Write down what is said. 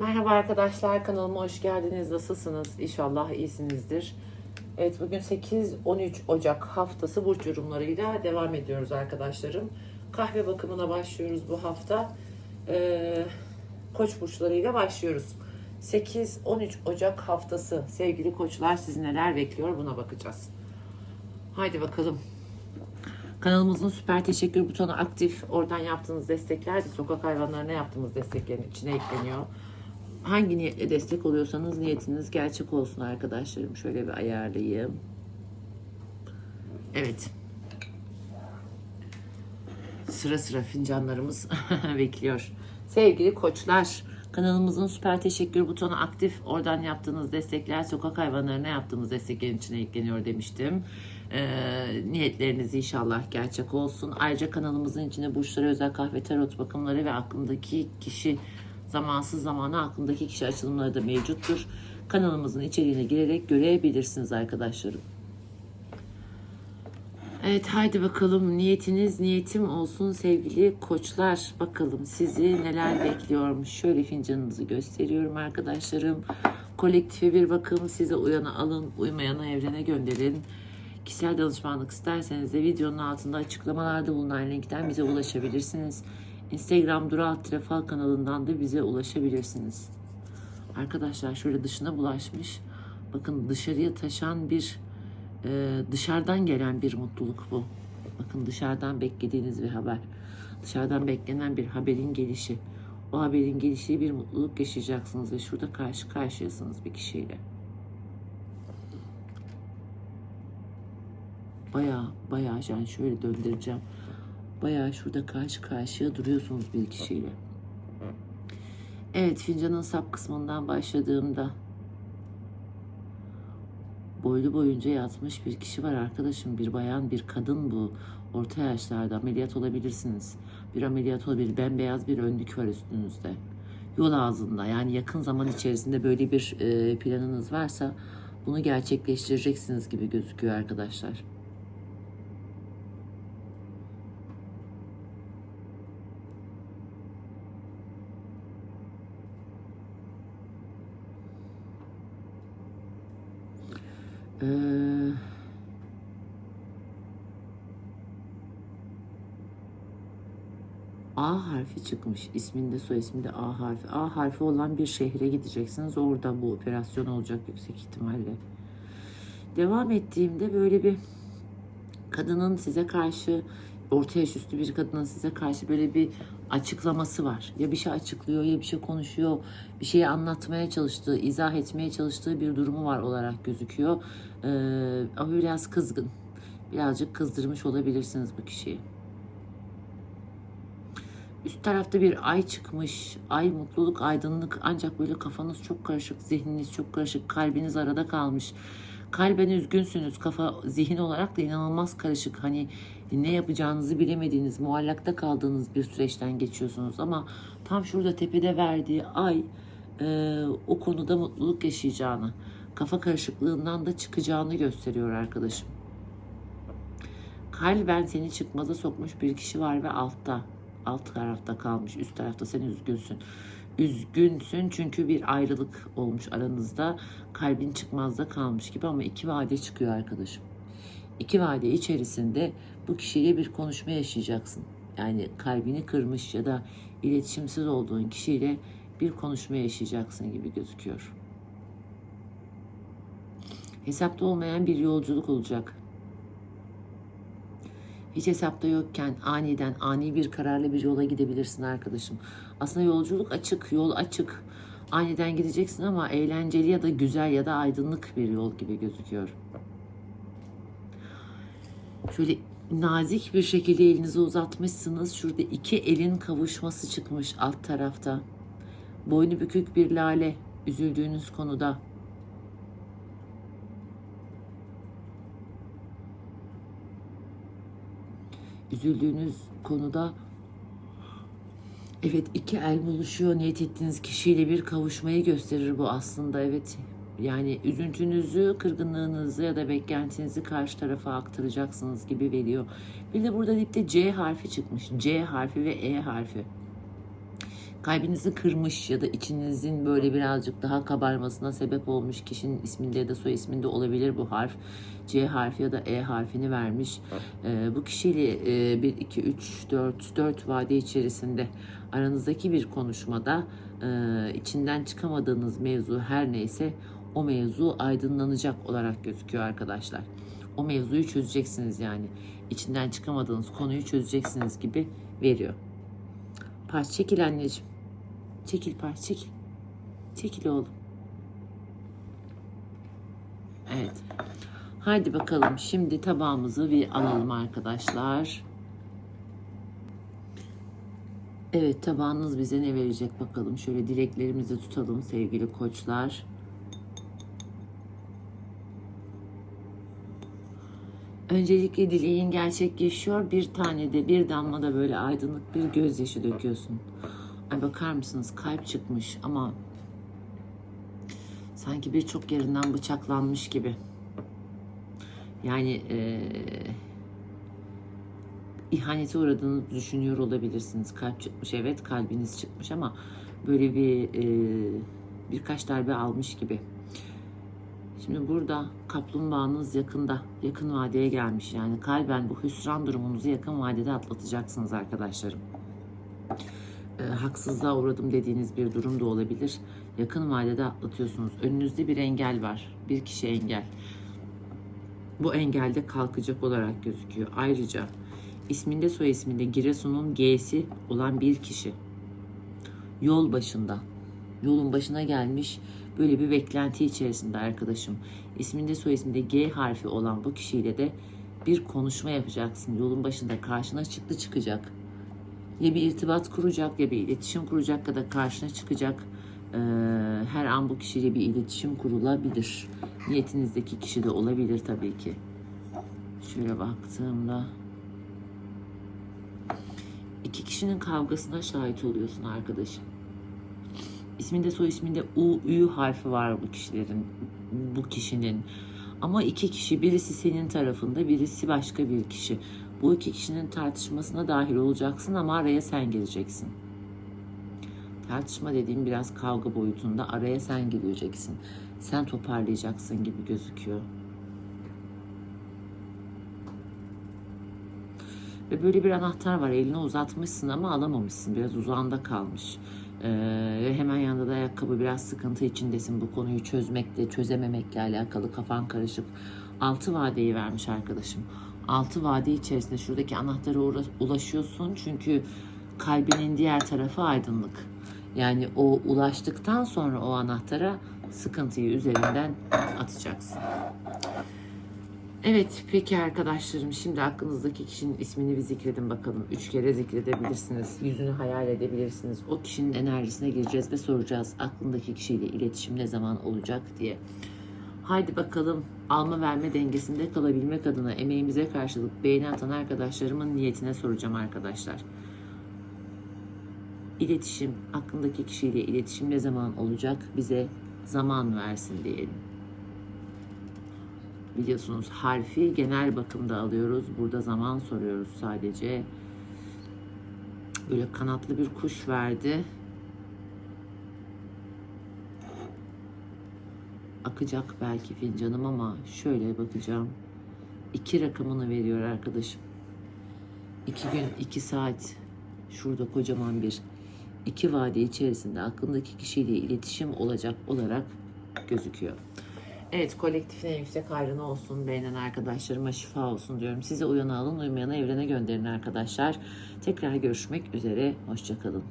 Merhaba arkadaşlar kanalıma hoş geldiniz. Nasılsınız? İnşallah iyisinizdir. Evet bugün 8-13 Ocak haftası burç yorumlarıyla devam ediyoruz arkadaşlarım. Kahve bakımına başlıyoruz bu hafta. Ee, koç burçlarıyla başlıyoruz. 8-13 Ocak haftası sevgili koçlar sizi neler bekliyor buna bakacağız. Haydi bakalım. Kanalımızın süper teşekkür butonu aktif. Oradan yaptığınız destekler de sokak hayvanlarına yaptığımız desteklerin içine ekleniyor. Hangi niyetle destek oluyorsanız niyetiniz gerçek olsun arkadaşlarım. Şöyle bir ayarlayayım. Evet. Sıra sıra fincanlarımız bekliyor. Sevgili koçlar, kanalımızın süper teşekkür butonu aktif. Oradan yaptığınız destekler sokak hayvanlarına yaptığımız desteklerin içine ekleniyor demiştim. Ee, niyetleriniz inşallah gerçek olsun. Ayrıca kanalımızın içinde burçlara özel kahve tarot bakımları ve aklındaki kişi zamansız zamana aklındaki kişi açılımları da mevcuttur. Kanalımızın içeriğine girerek görebilirsiniz arkadaşlarım. Evet haydi bakalım niyetiniz niyetim olsun sevgili koçlar. Bakalım sizi neler bekliyormuş. Şöyle fincanınızı gösteriyorum arkadaşlarım. Kolektife bir bakım size uyana alın uymayana evrene gönderin. Kişisel danışmanlık isterseniz de videonun altında açıklamalarda bulunan linkten bize ulaşabilirsiniz. Instagram Dura Trefal kanalından da bize ulaşabilirsiniz. Arkadaşlar şöyle dışına bulaşmış. Bakın dışarıya taşan bir e, dışarıdan gelen bir mutluluk bu. Bakın dışarıdan beklediğiniz bir haber. Dışarıdan beklenen bir haberin gelişi. O haberin gelişiyle bir mutluluk yaşayacaksınız ve şurada karşı karşıyasınız bir kişiyle. Baya baya yani şöyle döndüreceğim. Baya şurada karşı karşıya duruyorsunuz bir kişiyle. Evet fincanın sap kısmından başladığımda boylu boyunca yatmış bir kişi var arkadaşım. Bir bayan, bir kadın bu. Orta yaşlarda ameliyat olabilirsiniz. Bir ameliyat olabilir. Bembeyaz bir önlük var üstünüzde. Yol ağzında yani yakın zaman içerisinde böyle bir e, planınız varsa bunu gerçekleştireceksiniz gibi gözüküyor arkadaşlar. Ee, A harfi çıkmış. İsminde soy isminde A harfi. A harfi olan bir şehre gideceksiniz. Orada bu operasyon olacak yüksek ihtimalle. Devam ettiğimde böyle bir kadının size karşı orta yaş üstü bir kadının size karşı böyle bir açıklaması var. Ya bir şey açıklıyor ya bir şey konuşuyor. Bir şeyi anlatmaya çalıştığı, izah etmeye çalıştığı bir durumu var olarak gözüküyor. Ee, ama biraz kızgın. Birazcık kızdırmış olabilirsiniz bu kişiyi. Üst tarafta bir ay çıkmış. Ay mutluluk, aydınlık ancak böyle kafanız çok karışık, zihniniz çok karışık, kalbiniz arada kalmış. Kalben üzgünsünüz. Kafa zihin olarak da inanılmaz karışık. Hani ne yapacağınızı bilemediğiniz, muallakta kaldığınız bir süreçten geçiyorsunuz. Ama tam şurada tepede verdiği ay e, o konuda mutluluk yaşayacağını, kafa karışıklığından da çıkacağını gösteriyor arkadaşım. Kalben seni çıkmaza sokmuş bir kişi var ve altta alt tarafta kalmış. Üst tarafta sen üzgünsün. Üzgünsün çünkü bir ayrılık olmuş aranızda. Kalbin çıkmazda kalmış gibi ama iki vade çıkıyor arkadaşım. İki vade içerisinde bu kişiyle bir konuşma yaşayacaksın. Yani kalbini kırmış ya da iletişimsiz olduğun kişiyle bir konuşma yaşayacaksın gibi gözüküyor. Hesapta olmayan bir yolculuk olacak hiç hesapta yokken aniden ani bir kararla bir yola gidebilirsin arkadaşım. Aslında yolculuk açık, yol açık. Aniden gideceksin ama eğlenceli ya da güzel ya da aydınlık bir yol gibi gözüküyor. Şöyle nazik bir şekilde elinizi uzatmışsınız. Şurada iki elin kavuşması çıkmış alt tarafta. Boynu bükük bir lale üzüldüğünüz konuda. üzüldüğünüz konuda evet iki el buluşuyor niyet ettiğiniz kişiyle bir kavuşmayı gösterir bu aslında evet yani üzüntünüzü, kırgınlığınızı ya da beklentinizi karşı tarafa aktaracaksınız gibi veriyor. Bir de burada dipte C harfi çıkmış. C harfi ve E harfi. kalbinizi kırmış ya da içinizin böyle birazcık daha kabarmasına sebep olmuş kişinin isminde ya da soy isminde olabilir bu harf. C harfi ya da E harfini vermiş. Ee, bu kişiyle e, 1, 2, 3, 4, 4 vade içerisinde aranızdaki bir konuşmada e, içinden çıkamadığınız mevzu her neyse o mevzu aydınlanacak olarak gözüküyor arkadaşlar. O mevzuyu çözeceksiniz yani. İçinden çıkamadığınız konuyu çözeceksiniz gibi veriyor. Pars çekil anneciğim. Çekil Pars çekil. Çekil oğlum. Evet. Haydi bakalım şimdi tabağımızı bir alalım arkadaşlar. Evet tabağınız bize ne verecek bakalım. Şöyle dileklerimizi tutalım sevgili koçlar. Öncelikle dileğin gerçekleşiyor. Bir tane de bir damla da böyle aydınlık bir gözyaşı döküyorsun. Ay bakar mısınız kalp çıkmış ama sanki birçok yerinden bıçaklanmış gibi. Yani eee ihanete uğradığınızı düşünüyor olabilirsiniz. Kalp çıkmış evet kalbiniz çıkmış ama böyle bir eee, birkaç darbe almış gibi. Şimdi burada kaplumbağanız yakında, yakın vadeye gelmiş. Yani kalben bu hüsran durumunuzu yakın vadede atlatacaksınız arkadaşlarım. E, haksızlığa uğradım dediğiniz bir durum da olabilir. Yakın vadede atlatıyorsunuz. Önünüzde bir engel var. Bir kişi engel. Bu engelde kalkacak olarak gözüküyor. Ayrıca isminde soy isminde Giresun'un G'si olan bir kişi yol başında yolun başına gelmiş böyle bir beklenti içerisinde arkadaşım. İsminde soy isminde G harfi olan bu kişiyle de bir konuşma yapacaksın. Yolun başında karşına çıktı çıkacak. Ya bir irtibat kuracak ya bir iletişim kuracak ya da karşına çıkacak. Ee, her an bu kişiyle bir iletişim kurulabilir. Niyetinizdeki kişi de olabilir tabii ki. Şöyle baktığımda iki kişinin kavgasına şahit oluyorsun arkadaşım. İsminde soy isminde U, Ü harfi var bu kişilerin, bu kişinin. Ama iki kişi, birisi senin tarafında, birisi başka bir kişi. Bu iki kişinin tartışmasına dahil olacaksın ama araya sen gireceksin. Tartışma dediğim biraz kavga boyutunda araya sen gireceksin. Sen toparlayacaksın gibi gözüküyor. Ve böyle bir anahtar var. Eline uzatmışsın ama alamamışsın. Biraz uzağında kalmış. Ee, hemen yanında da ayakkabı biraz sıkıntı içindesin. Bu konuyu çözmekle, çözememekle alakalı kafan karışık. Altı vadeyi vermiş arkadaşım. Altı vade içerisinde şuradaki anahtara ulaşıyorsun. Çünkü kalbinin diğer tarafı aydınlık. Yani o ulaştıktan sonra o anahtara sıkıntıyı üzerinden atacaksın. Evet peki arkadaşlarım şimdi aklınızdaki kişinin ismini bir zikredin bakalım. Üç kere zikredebilirsiniz. Yüzünü hayal edebilirsiniz. O kişinin enerjisine gireceğiz ve soracağız. Aklındaki kişiyle iletişim ne zaman olacak diye. Haydi bakalım alma verme dengesinde kalabilmek adına emeğimize karşılık beğeni atan arkadaşlarımın niyetine soracağım arkadaşlar. İletişim, aklındaki kişiyle iletişim ne zaman olacak bize zaman versin diyelim biliyorsunuz harfi genel bakımda alıyoruz. Burada zaman soruyoruz sadece. Böyle kanatlı bir kuş verdi. Akacak belki fincanım ama şöyle bakacağım. İki rakamını veriyor arkadaşım. İki gün, iki saat. Şurada kocaman bir iki vade içerisinde aklındaki kişiyle iletişim olacak olarak gözüküyor. Evet kolektifin en yüksek hayrına olsun. Beğenen arkadaşlarıma şifa olsun diyorum. Size uyanı alın uymayanı evrene gönderin arkadaşlar. Tekrar görüşmek üzere. Hoşçakalın.